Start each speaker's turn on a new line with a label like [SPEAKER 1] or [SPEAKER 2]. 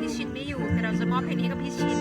[SPEAKER 1] พี่ชินไม่อยู่แต่เราจะมอบเพลงนี้กับพี่ชิน